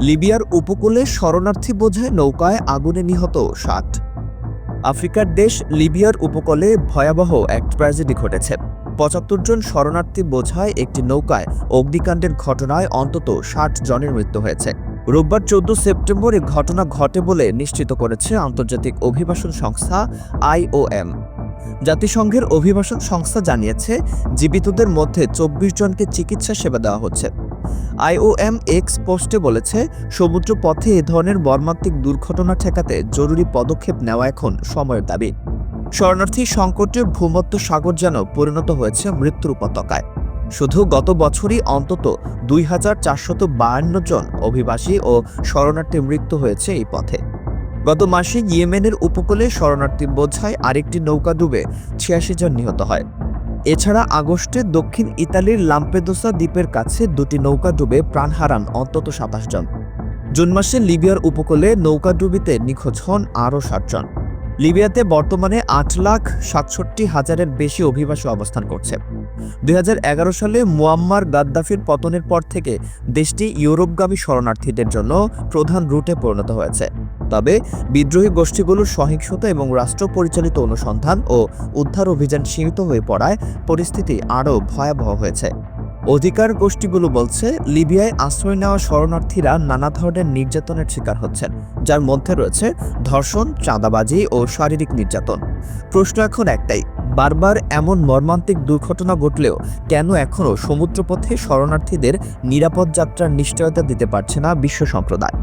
লিবিয়ার উপকূলে শরণার্থী বোঝায় নৌকায় আগুনে নিহত ষাট আফ্রিকার দেশ লিবিয়ার উপকূলে ভয়াবহ এক ট্র্যাজেডি ঘটেছে। পঁচাত্তর জন শরণার্থী বোঝায় একটি নৌকায় অগ্নিকাণ্ডের ঘটনায় অন্তত ষাট জনের মৃত্যু হয়েছে। রোববার চোদ্দ সেপ্টেম্বর ঘটনা ঘটে বলে নিশ্চিত করেছে আন্তর্জাতিক অভিবাসন সংস্থা আইওএম জাতিসংঘের অভিবাসন সংস্থা জানিয়েছে, জীবিতদের মধ্যে চব্বিশ জনকে চিকিৎসা সেবা দেওয়া হচ্ছে। আইওএম এক্স পোস্টে বলেছে সমুদ্র পথে এ ধরনের মর্মান্তিক দুর্ঘটনা ঠেকাতে জরুরি পদক্ষেপ নেওয়া এখন সময়ের দাবি। শরণার্থী সংকটের ভূমধ্য সাগর যেন পরিণত হয়েছে মৃত্যুর উপত্যকায়। শুধু গত বছরই অন্তত দুই হাজার চারশত বায়ান্ন জন অভিবাসী ও শরণার্থীর মৃত্যু হয়েছে এই পথে। গত মাসে ইয়েমেনের উপকূলে শরণার্থী বোঝায় আরেকটি নৌকা ডুবে ছিয়াশি জন নিহত হয়। এছাড়া আগস্টে দক্ষিণ ইতালির লাম্পেদোসা দ্বীপের কাছে দুটি নৌকা ডুবে প্রাণ হারান অন্তত সাতাশ জন। জুন মাসে লিবিয়ার উপকূলে নৌকা ডুবিতে নিখোঁজ হন আরও ষাট জন লিবিয়াতে বর্তমানে আট লাখ সাতষট্টি হাজারের বেশি অভিবাসী অবস্থান করছে। দুই হাজার এগারো সালে মুয়াম্মার গাদ্দাফির পতনের পর থেকে দেশটি ইউরোপগামী শরণার্থীদের জন্য প্রধান রুটে পরিণত হয়েছে। তবে বিদ্রোহী গোষ্ঠীগুলোর সহিংসতা এবং রাষ্ট্র পরিচালিত অনুসন্ধান ও উদ্ধার অভিযান সীমিত হয়ে পড়ায় পরিস্থিতি আরও ভয়াবহ হয়েছে। অধিকার গোষ্ঠীগুলো বলছে, লিবিয়ায় আশ্রয় নেওয়া শরণার্থীরা নানা ধরনের নির্যাতনের শিকার হচ্ছেন, যার মধ্যে রয়েছে ধর্ষণ, চাঁদাবাজি ও শারীরিক নির্যাতন। প্রশ্ন এখন একটাই, বারবার এমন মর্মান্তিক দুর্ঘটনা ঘটলেও কেন এখনও সমুদ্রপথে শরণার্থীদের নিরাপদ যাত্রার নিশ্চয়তা দিতে পারছে না বিশ্ব সম্প্রদায়?